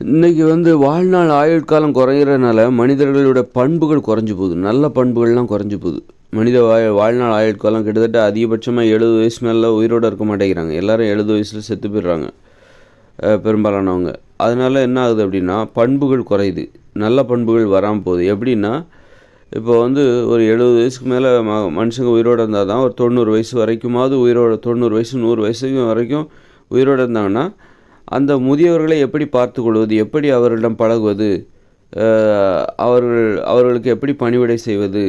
இன்றைக்கி வந்து வாழ்நாள் ஆயுட்காலம் குறையிறனால மனிதர்களோட பண்புகள் குறைஞ்சி போகுது. நல்ல பண்புகள்லாம் குறைஞ்சி போகுது. மனித வாழ் வாழ்நாள் ஆயுட்காலம் கிட்டத்தட்ட அதிகபட்சமாக எழுபது வயசு மேலே உயிரோடு இருக்க மாட்டேங்கிறாங்க. எல்லாரும் எழுபது வயசில் செத்து போயிடுறாங்க பெரும்பாலானவங்க. அதனால் என்ன ஆகுது அப்படின்னா பண்புகள் குறையுது. நல்ல பண்புகள் வராமல் போகுது. எப்படின்னா இப்போ வந்து ஒரு எழுபது வயசுக்கு மேலே ம மனுஷங்க உயிரோடு இருந்தால் தான் ஒரு தொண்ணூறு வயசு வரைக்குமாவது உயிரோட தொண்ணூறு வயசு நூறு வயசு வரைக்கும் உயிரோடு இருந்தாங்கன்னா அந்த முதியவர்களை எப்படி பார்த்து கொள்வது எப்படி அவர்களிடம் பழகுவது அவர்கள் அவர்களுக்கு எப்படி பணிவிடை செய்வது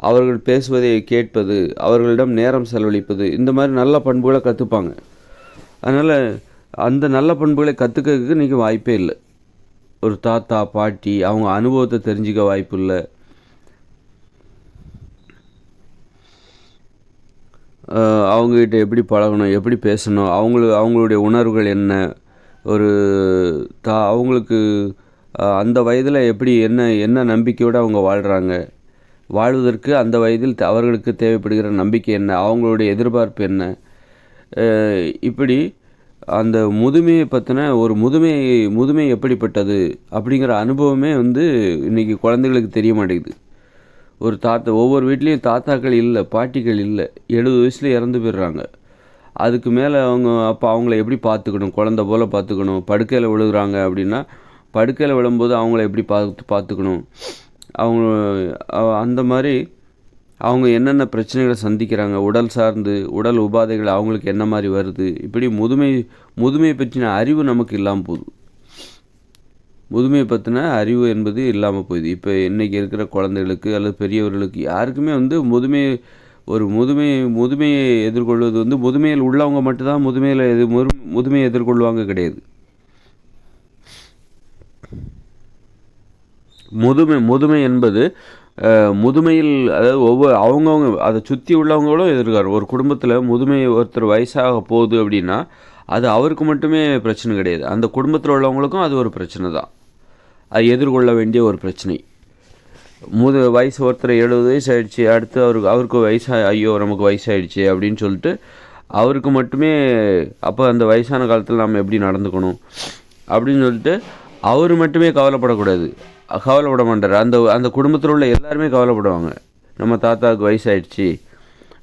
அவர்கள் பேசுவதை கேட்பது அவர்களிடம் நேரம் செலவழிப்பது இந்த மாதிரி நல்ல பண்புகளை கற்றுப்பாங்க அதனால் அந்த நல்ல பண்புகளை கற்றுக்கிறதுக்கு இன்றைக்கி வாய்ப்பே இல்லை. ஒரு தாத்தா பாட்டி அவங்க அனுபவத்தை தெரிஞ்சுக்க வாய்ப்பு இல்லை. அவங்ககிட்ட எப்படி பழகணும் எப்படி பேசணும் அவங்களுக்கு அவங்களுடைய உணர்வுகள் என்ன ஒரு தா அவங்களுக்கு அந்த வயதில் எப்படி என்ன என்ன நம்பிக்கையோடு அவங்க வாழ்கிறாங்க வாழ்வதற்கு அந்த வயதில் அவர்களுக்கு தேவைப்படுகிற நம்பிக்கை என்ன? அவங்களுடைய எதிர்பார்ப்பு என்ன? இப்படி அந்த முதுமையை பற்றின ஒரு முதுமை முதுமை எப்படிப்பட்டது? அப்படிங்கிற அனுபவமே வந்து இன்றைக்கி குழந்தைகளுக்கு தெரிய மாட்டேங்குது. ஒரு தாத்தா ஒவ்வொரு வீட்லேயும் தாத்தாக்கள் இல்லை பாட்டிகள் இல்லை. எழுபது வயசில் இறந்து போயிடுறாங்க. அதுக்கு மேலே அவங்க அப்போ அவங்கள எப்படி பார்த்துக்கணும்? குழந்த போல் பார்த்துக்கணும். படுக்கையில் விழுகுறாங்க அப்படின்னா படுக்கையில் விழும்போது அவங்கள எப்படி பார்த்து பார்த்துக்கணும்? அவங்க அந்த மாதிரி அவங்க என்னென்ன பிரச்சனைகளை சந்திக்கிறாங்க? உடல் சார்ந்து உடல் உபாதைகள் அவங்களுக்கு என்ன மாதிரி வருது? இப்படி முதுமை முதுமையை பற்றின அறிவு நமக்கு இல்லாமல் போகுது. முதுமையை பற்றின அறிவு என்பது இல்லாமல் போகுது. இப்போ இன்றைக்கி இருக்கிற குழந்தைகளுக்கு அல்லது பெரியவர்களுக்கு யாருக்குமே வந்து முதுமை ஒரு முதுமை முதுமையை எதிர்கொள்வது வந்து முதுமையில் உள்ளவங்க மட்டும்தான் முதுமையில் எது முது- முதுமையை எதிர்கொள்வாங்க கிடையாது. முதுமை முதுமை என்பது முதுமையில் அதாவது ஒவ்வொரு அவங்கவுங்க அதை சுற்றி உள்ளவங்களும் எதிர்கார். ஒரு குடும்பத்தில் முதுமை ஒருத்தர் வயசாக போகுது அப்படின்னா அது அவருக்கு மட்டுமே பிரச்சனை கிடையாது. அந்த குடும்பத்தில் உள்ளவங்களுக்கும் அது ஒரு பிரச்சனை தான் அது எதிர்கொள்ள வேண்டிய ஒரு பிரச்சனை. முது வயசு ஒருத்தர் எழுபது வயசு ஆயிடுச்சு அடுத்து அவருக்கு அவருக்கு வயசா ஐயோ நமக்கு வயசாயிடுச்சு அப்படின்னு சொல்லிட்டு அவருக்கு மட்டுமே அப்போ அந்த வயசான காலத்தில் நம்ம எப்படி நடந்துக்கணும் அப்படின்னு சொல்லிட்டு அவர் மட்டுமே கவலைப்படக்கூடாது. கவலைப்பட மாட்டார். அந்த அந்த குடும்பத்தில் உள்ள எல்லாருமே கவலைப்படுவாங்க. நம்ம தாத்தாவுக்கு வயசாயிடுச்சு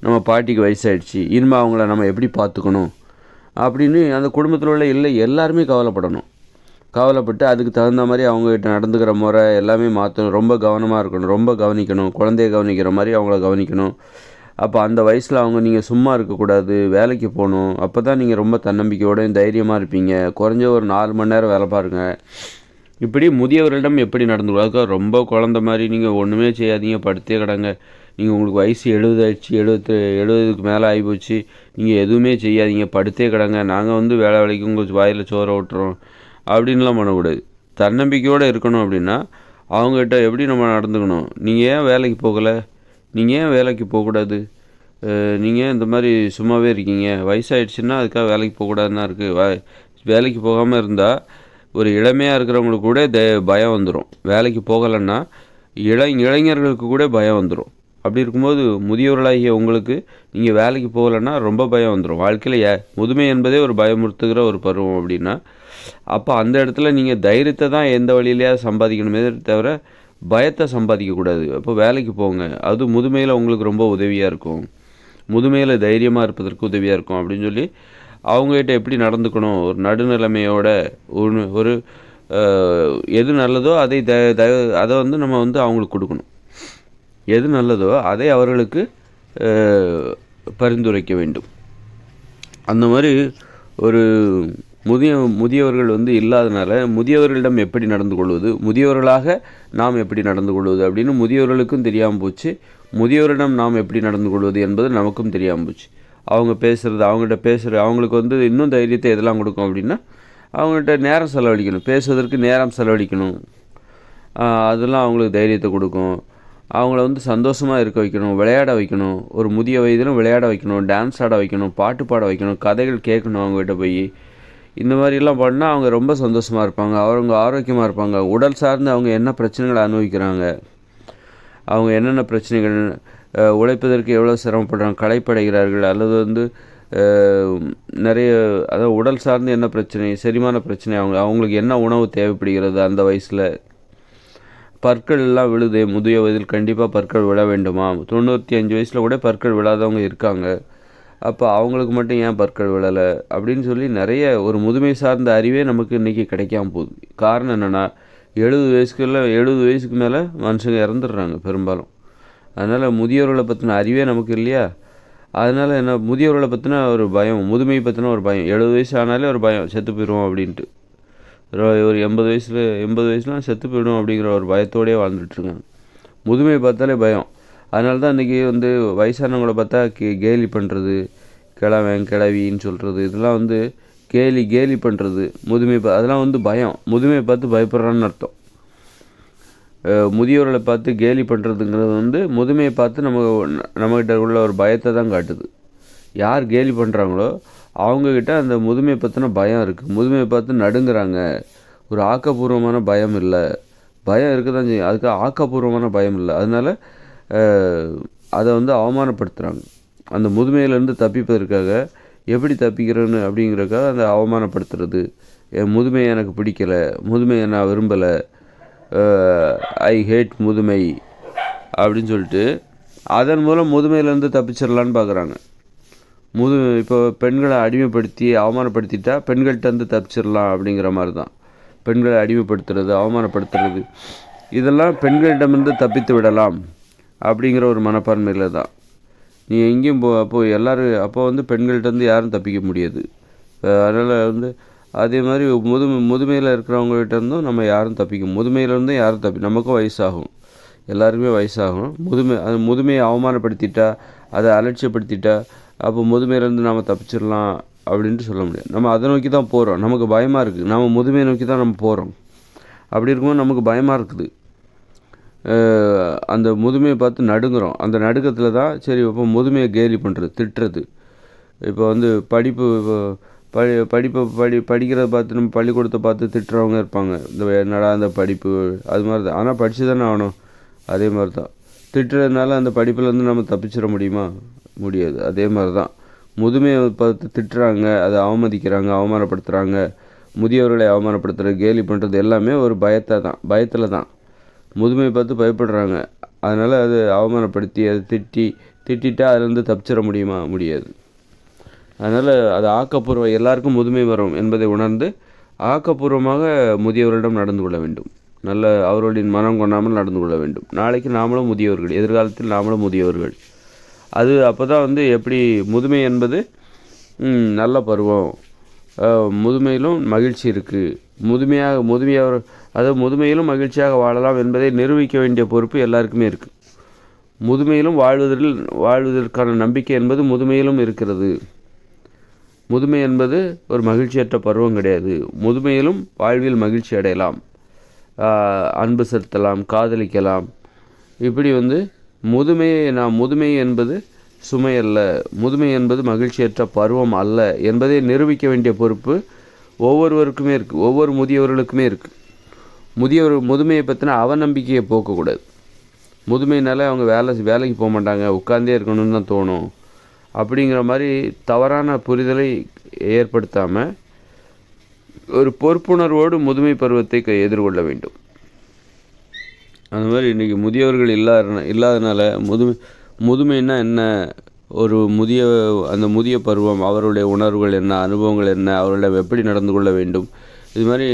நம்ம பாட்டிக்கு வயசாயிடுச்சு இனிமேல் அவங்கள நம்ம எப்படி பார்த்துக்கணும் அப்படின்னு அந்த குடும்பத்தில் உள்ள இல்லை எல்லாருமே கவலைப்படணும். கவலைப்பட்டு அதுக்கு தகுந்த மாதிரி அவங்ககிட்ட நடந்துக்கிற முறை எல்லாமே மாற்றணும் ரொம்ப கவனமாக இருக்கணும். ரொம்ப கவனிக்கணும். குழந்தைய கவனிக்கிற மாதிரி அவங்கள கவனிக்கணும். அப்போ அந்த வயசில் அவங்க நீங்கள் சும்மா இருக்கக்கூடாது வேலைக்கு போகணும். அப்போ தான் நீங்கள் ரொம்ப தன்னம்பிக்கையோட தைரியமாக இருப்பீங்க. குறைஞ்ச ஒரு நாலு மணி நேரம் வேலை பாருங்க. இப்படி முதியவர்களிடம் எப்படி நடந்துக்கூடாது ரொம்ப குழந்த மாதிரி நீங்கள் ஒன்றுமே செய்யாதீங்க. படுத்தே கிடங்க. நீங்கள் உங்களுக்கு வயசு எழுபது ஆயிடுச்சு எழுபத்து எழுபதுக்கு மேலே ஆகிப்போச்சு நீங்கள் எதுவுமே செய்யாதீங்க. படுத்தே கிடங்க. நாங்கள் வந்து வேலை வேலைக்கு உங்களுக்கு வாயில் சோற விட்டுறோம். அப்படின்லாம் பண்ணக்கூடாது. தன்னம்பிக்கையோடு இருக்கணும் அப்படின்னா அவங்ககிட்ட எப்படி நம்ம நடந்துக்கணும்? நீங்கள் ஏன் வேலைக்கு போகலை? நீங்கள் ஏன் வேலைக்கு போகக்கூடாது? நீங்கள் ஏன் இந்த மாதிரி சும்மாவே இருக்கீங்க? வயசாகிடுச்சுன்னா அதுக்காக வேலைக்கு போகக்கூடாதுன்னா இருக்குது வேலைக்கு போகாமல் இருந்தால் ஒரு இளமையாக இருக்கிறவங்களுக்கு கூட தே பயம் வந்துடும் வேலைக்கு போகலைன்னா இள இளைஞர்களுக்கு கூட பயம் வந்துடும் அப்படி இருக்கும்போது முதியவர்களாகிய உங்களுக்கு நீங்கள் வேலைக்கு போகலைன்னா ரொம்ப பயம் வந்துடும் வாழ்க்கையில் ஏ முதுமை என்பதே ஒரு பயமுறுத்துகிற ஒரு பருவம் அப்படின்னா அப்போ அந்த இடத்துல நீங்கள் தைரியத்தை தான் எந்த வழியிலையாவது சம்பாதிக்கணுமே தவிர பயத்தை சம்பாதிக்கக்கூடாது அப்போ வேலைக்கு போங்க. அது முதுமையில் உங்களுக்கு ரொம்ப உதவியாக இருக்கும். முதுமையில் தைரியமாக இருப்பதற்கு உதவியாக இருக்கும் அப்படின்னு சொல்லி அவங்ககிட்ட எப்படி நடந்துக்கணும்? ஒரு நடுநிலைமையோட ஒரு ஒரு எது நல்லதோ அதை த த அதை வந்து நம்ம வந்து அவங்களுக்கு கொடுக்கணும். எது நல்லதோ அதை அவர்களுக்கு பரிந்துரைக்க வேண்டும். அந்த மாதிரி ஒரு முதிய முதியவர்கள் வந்து இல்லாதனால முதியவர்களிடம் எப்படி நடந்து கொள்வது முதியவர்களாக நாம் எப்படி நடந்து கொள்வது அப்படின்னு முதியவர்களுக்கும் தெரியாமல் போச்சு. முதியவரிடம் நாம் எப்படி நடந்து கொள்வது என்பது நமக்கும் தெரியாமல் போச்சு. அவங்க பேசுகிறது அவங்ககிட்ட பேசுகிற அவங்களுக்கு வந்து இன்னும் தைரியத்தை எதெல்லாம் கொடுக்கும் அப்படின்னா அவங்ககிட்ட நேரம் செலவழிக்கணும். பேசுவதற்கு நேரம் செலவழிக்கணும். அதெல்லாம் அவங்களுக்கு தைரியத்தை கொடுக்கும். அவங்கள வந்து சந்தோஷமாக இருக்க வைக்கணும் விளையாட வைக்கணும். ஒரு முதிய வயதிலும் விளையாட வைக்கணும் டான்ஸ் ஆட வைக்கணும் பாட்டு பாட வைக்கணும் கதைகள் கேட்கணும் அவங்ககிட்ட போய். இந்த மாதிரிலாம் பண்ணால் அவங்க ரொம்ப சந்தோஷமாக இருப்பாங்க. அவங்க ஆரோக்கியமாக இருப்பாங்க. உடல் சார்ந்து அவங்க என்ன பிரச்சனைகளை அனுபவிக்கிறாங்க? அவங்க என்னென்ன பிரச்சனைகள் உழைப்பதற்கு எவ்வளோ சிரமப்படுறாங்க? களைப்படைகிறார்கள்? அல்லது வந்து நிறைய அதாவது உடல் சார்ந்து என்ன பிரச்சனை செரிமான பிரச்சனை அவங்க அவங்களுக்கு என்ன உணவு தேவைப்படுகிறது அந்த வயசில்? பற்கள் எல்லாம் விழுது முதிய வயதில் கண்டிப்பாக பற்கள் விழ வேண்டுமா? தொண்ணூற்றி அஞ்சு வயசில் கூட பற்கள் விழாதவங்க இருக்காங்க. அப்போ அவங்களுக்கு மட்டும் ஏன் பற்கள் விழலை? அப்படின்னு சொல்லி நிறைய ஒரு முதுமை சார்ந்த அறிவே நமக்கு இன்றைக்கி கிடைக்காம போகுது. காரணம் என்னென்னா எழுபது வயசுக்குள்ள எழுபது வயசுக்கு மேலே மனுஷங்க இறந்துடுறாங்க பெரும்பாலும். அதனால் முதியோர்களை பற்றின அறிவே நமக்கு இல்லையா? அதனால் என்ன முதியோர்களை பற்றின ஒரு பயம் முதுமை பற்றின ஒரு பயம். எழுபது வயசு ஆனாலே ஒரு பயம் செத்து போயிடுவோம் அப்படின்ட்டு. ஒரு- எண்பது வயசில் எண்பது வயசுலாம் செத்து போயிடும் அப்படிங்கிற ஒரு பயத்தோடயே வாழ்ந்துட்டுருக்காங்க முதுமையை பார்த்தாலே பயம். அதனால தான் இன்றைக்கி வந்து வயசானவங்கள பார்த்தா கே கேலி பண்ணுறது கிழவன் கிழவின்னு சொல்கிறது இதெல்லாம் வந்து கேலி கேலி பண்ணுறது முதுமை பா- அதெல்லாம் வந்து பயம். முதுமையை பார்த்து பயப்படுறான்னு அர்த்தம். முதியோர்களை பார்த்து கேலி பண்ணுறதுங்கிறது வந்து முதுமையை பார்த்து நம்ம நம்மக்கிட்ட உள்ள ஒரு பயத்தை தான் காட்டுது. யார் கேலி பண்ணுறாங்களோ அவங்கக்கிட்ட அந்த முதுமையை பற்றின பயம் இருக்குது முதுமையை பார்த்து நடுங்குறாங்க. ஒரு ஆக்கப்பூர்வமான பயம் இல்லை. பயம் இருக்க தான் செய்யும். அதுக்கு ஆக்கப்பூர்வமான பயம் இல்லை. அதனால் அதை வந்து அவமானப்படுத்துகிறாங்க அந்த முதுமையிலேருந்து தப்பிப்பதற்காக எப்படி தப்பிக்கிறேன்னு அப்படிங்கிறதுக்காக அந்த அவமானப்படுத்துறது. என் முதுமை எனக்கு பிடிக்கல முதுமையை நான் விரும்பலை ஐ ஹேட் முதுமை அப்படின்னு சொல்லிட்டு அதன் மூலம் முதுமையிலேருந்து தப்பிச்சிடலான்னு பார்க்குறாங்க முது இப்போ பெண்களை அடிமைப்படுத்தி அவமானப்படுத்திட்டா பெண்கள்கிட்ட வந்து தப்பிச்சிடலாம் அப்படிங்கிற மாதிரி தான் பெண்களை அடிமைப்படுத்துறது அவமானப்படுத்துறது. இதெல்லாம் பெண்களிடமிருந்து தப்பித்து விடலாம். அப்படிங்கிற ஒரு மனப்பான்மையில் தான். நீ எங்கேயும் போ அப்போது எல்லோரும் அப்போ வந்து பெண்கள்கிட்டருந்து யாரும் தப்பிக்க முடியாது. அதனால் வந்து அதே மாதிரி முதுமை முதுமையில் இருக்கிறவங்ககிட்ட இருந்தும் நம்ம யாரும் தப்பிக்க முதுமையிலேருந்தும் யாரும் தப்பி நமக்கும் வயசாகும். எல்லாருக்குமே வயசாகும். முதுமை அது முதுமையை அவமானப்படுத்திட்டா அதை அலட்சியப்படுத்திட்டா அப்போ முதுமையிலேருந்து நாம் தப்பிச்சிடலாம் அப்படின்ட்டு சொல்ல முடியாது. நம்ம அதை நோக்கி தான் போகிறோம் நமக்கு பயமாக இருக்குது நம்ம முதுமையை நோக்கி தான் நம்ம போகிறோம் அப்படி இருக்கும்போது நமக்கு பயமாக இருக்குது. அந்த முதுமையை பார்த்து நடுங்குறோம். அந்த நடுக்கத்தில் தான் சரி இப்போ முதுமையை கேலி பண்ணுறது திட்டுறது. இப்போ வந்து படிப்பு இப்போ படி படிப்பை படி படிக்கிறத பார்த்து நம்ம பள்ளிக்கூடத்தை பார்த்து திட்டுறவங்க இருப்பாங்க. இந்த என்னடா அந்த படிப்பு அது மாதிரி தான். ஆனால் படித்து தானே ஆகணும். அதே மாதிரி தான். திட்டுறதுனால அந்த படிப்புலேருந்து நம்ம தப்பிச்சிட முடியுமா? முடியாது. அதே மாதிரி தான். முதுமையை பார்த்து திட்டுறாங்க அதை அவமதிக்கிறாங்க அவமானப்படுத்துகிறாங்க முதியோர்களை அவமானப்படுத்துகிற கேலி பண்ணுறது எல்லாமே ஒரு பயத்தை தான். பயத்தில் தான். முதுமையை பார்த்து பயப்படுறாங்க. அதனால் அது அவமானப்படுத்தி அதை திட்டி திட்டிட்டா அதுலேருந்து தப்பிச்சிட முடியுமா? முடியாது. அதனால் அது ஆக்கப்பூர்வம் எல்லாருக்கும் முதுமை வரும் என்பதை உணர்ந்து ஆக்கப்பூர்வமாக முதியவர்களிடம் நடந்து கொள்ள வேண்டும். நல்ல அவர்களின் மனம் கொண்டாமல் நடந்து கொள்ள வேண்டும். நாளைக்கு நாமளும் முதியவர்கள் எதிர்காலத்தில் நாமளும் முதியவர்கள். அது அப்போ தான் வந்து எப்படி முதுமை என்பது நல்ல பருவம். முதுமையிலும் மகிழ்ச்சி இருக்குது முதுமையாக முதுமையாக அதாவது முதுமையிலும் மகிழ்ச்சியாக வாழலாம் என்பதை நிரூபிக்க வேண்டிய பொறுப்பு எல்லாருக்குமே இருக்குது முதுமையிலும் வாழ்வதில் வாழ்வதற்கான நம்பிக்கை என்பது முதுமையிலும் இருக்கிறது. முதுமை என்பது ஒரு மகிழ்ச்சியற்ற பருவம் கிடையாது. முதுமையிலும் வாழ்வில் மகிழ்ச்சி அடையலாம். அன்பு செலுத்தலாம் காதலிக்கலாம். இப்படி வந்து முதுமையை நாம் முதுமை என்பது சுமை அல்ல. முதுமை என்பது மகிழ்ச்சியற்ற பருவம் அல்ல என்பதை நிரூபிக்க வேண்டிய பொறுப்பு ஒவ்வொருவருக்குமே இருக்குது ஒவ்வொரு முதியவர்களுக்குமே இருக்குது முதியவர் முதுமையை பற்றின அவநம்பிக்கையை போக்கக்கூடாது. முதுமையினால் அவங்க வேலை வேலைக்கு போக மாட்டாங்க. உட்காந்தே இருக்கணும்னு தான் தோணும். அப்படிங்கிற மாதிரி தவறான புரிதலை ஏற்படுத்தாமல் ஒரு பொறுப்புணர்வோடு முதுமை பருவத்தை க- எதிர்கொள்ள வேண்டும். அந்த மாதிரி இன்றைக்கி முதியவர்கள் இல்லாத இல்லாதனால முதுமை முதுமைன்னா என்ன? ஒரு முதிய அந்த முதிய பருவம் அவருடைய உணர்வுகள் என்ன அனுபவங்கள் என்ன அவர்களிடம் எப்படி நடந்து கொள்ள வேண்டும் இது மாதிரி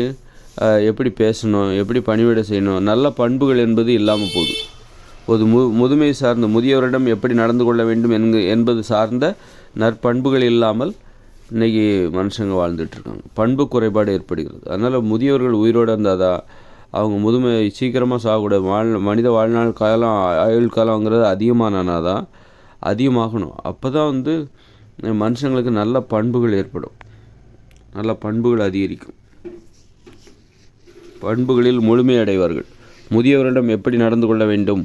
எப்படி பேசணும் எப்படி பணிவிட செய்யணும் நல்ல பண்புகள் என்பது இல்லாமல் போகுது. ஒரு மு முதுமை சார்ந்த முதியவரிடம் எப்படி நடந்து கொள்ள வேண்டும் என்கு என்பது சார்ந்த நற்பண்புகள் இல்லாமல் இன்றைக்கி மனுஷங்க வாழ்ந்துட்டுருக்காங்க பண்பு குறைபாடு ஏற்படுகிறது. அதனால் முதியவர்கள் உயிரோடு இருந்தால் தான் அவங்க முதுமை சீக்கிரமாக சாகக்கூடாது வாழ் மனித வாழ்நாள் காலம் ஆயுள் காலங்கிறது அதிகமானனா தான் அதிகமாகணும். அப்போ தான் வந்து மனுஷங்களுக்கு நல்ல பண்புகள் ஏற்படும். நல்ல பண்புகள் அதிகரிக்கும். பண்புகளில் முழுமையடைவார்கள் முதியவரிடம் எப்படி நடந்து கொள்ள வேண்டும்?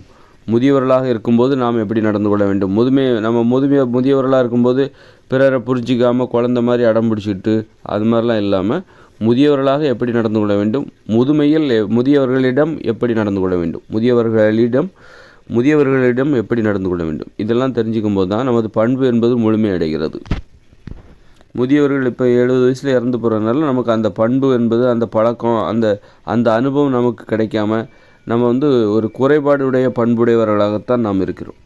முதியவர்களாக இருக்கும்போது நாம் எப்படி நடந்து கொள்ள வேண்டும்? முதுமை நம்ம முதுமைய முதியவர்களாக இருக்கும்போது பிறரை புரிஞ்சிக்காமல் குழந்த மாதிரி அடம் பிடிச்சிக்கிட்டு அது மாதிரிலாம் இல்லாமல் முதியவர்களாக எப்படி நடந்து கொள்ள வேண்டும்? முதுமையில் முதியவர்களிடம் எப்படி நடந்து கொள்ள வேண்டும்? முதியவர்களிடம் முதியவர்களிடம் எப்படி நடந்து கொள்ள வேண்டும்? இதெல்லாம் தெரிஞ்சுக்கும் போது தான் நமது பண்பு என்பது முழுமையடைகிறது முதியவர்கள் இப்போ எழுபது வயசில் இறந்து போகிறதுனால நமக்கு அந்த பண்பு என்பது அந்த பழக்கம் அந்த அந்த அனுபவம் நமக்கு கிடைக்காம நம்ம வந்து ஒரு குறைபாடுடைய பண்புடையவர்களாகத்தான் நாம் இருக்கிறோம்.